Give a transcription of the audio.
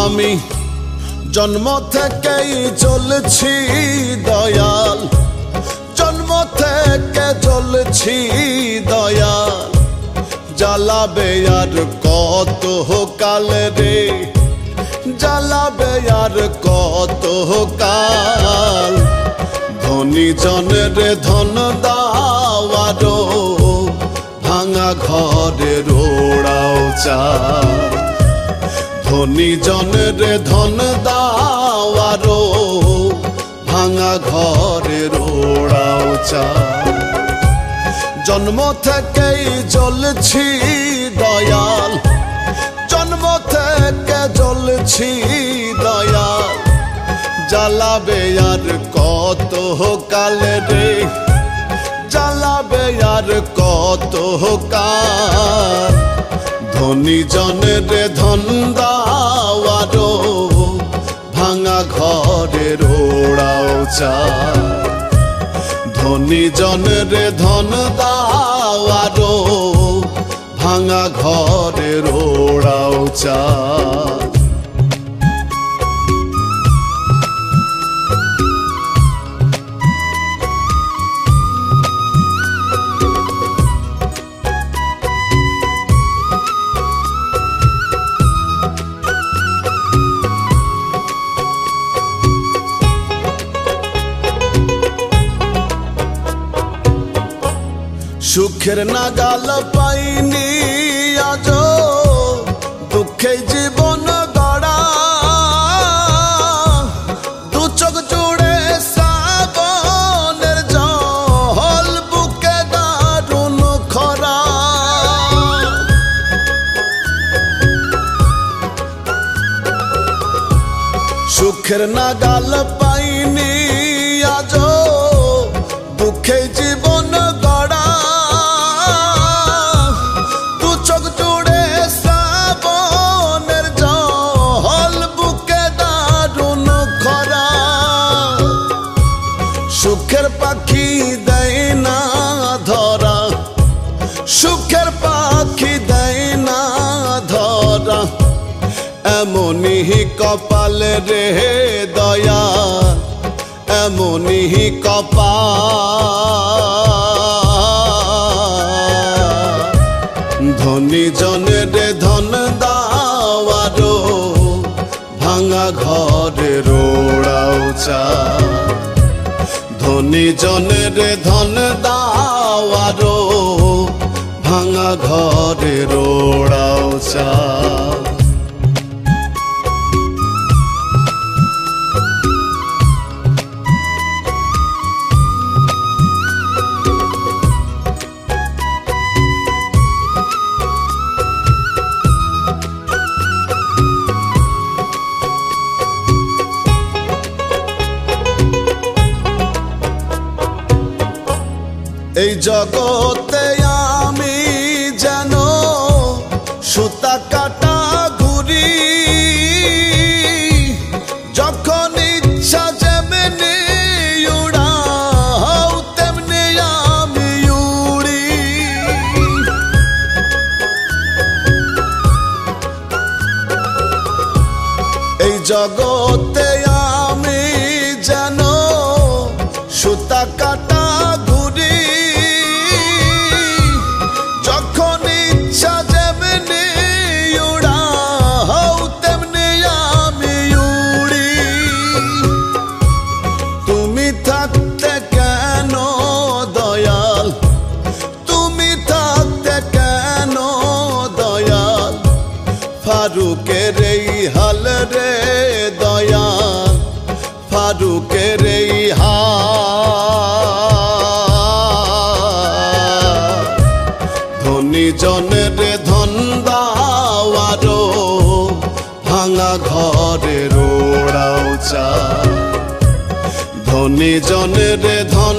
আমি জন্ম থেকেই চলছি দয়াল। জন্ম থেকে চলছি দয়াল। জ্বালাবে আর কত কাল রে? জ্বালাবে আর কত কাল? ধনী জনের ধন দাওয়ারো ভাঙা ঘরে রোড়াও চাল। ধনী জনের ধন দাওয়ারো ভাঙা ঘরে রোড়াও চাল জন্ম থেকেই চলছি দয়াল। জন্ম থেকে চলছি দয়াল। জ্বালাবে আর কত কাল রে? জ্বালাবে আর কত কাল? ধনী জনের ধন ধনী জনের ধন দাও ভাঙা ঘরে রোড়াও চাল। সুখের নাগাল পাইনি আজ দুঃখে জীবন গড়া। দু চোখ জুড়ে শ্রাবণের জল, বুকে দারুণ খরা। সুখের নাগাল পাইনি আজ দুঃখে জীবন এমনই কপাল রে দয়া, এমনই কপাল। ধনী জনের ধন দাওয়ারো, ভাঙা ঘরে রোড়াও চা। ধনী জনের ধন দাওয়ারো, ভাঙা ঘরে রোড়াও চা। এই জগতে আমি যেন সুতা কাটা ঘুরি। যখন ইচ্ছা যেমনি উড়াও, তেমনি আমি উড়ি। এই জগতে আমি যেন সুতা কাটা ঘুরি। ফারুকের এই হাল রে দয়াল ফারুকের এই হাল ধনী জনের ধন দাওয়ারো ভাঙা ঘরে রোড়াও চা। ধনী জনের ধন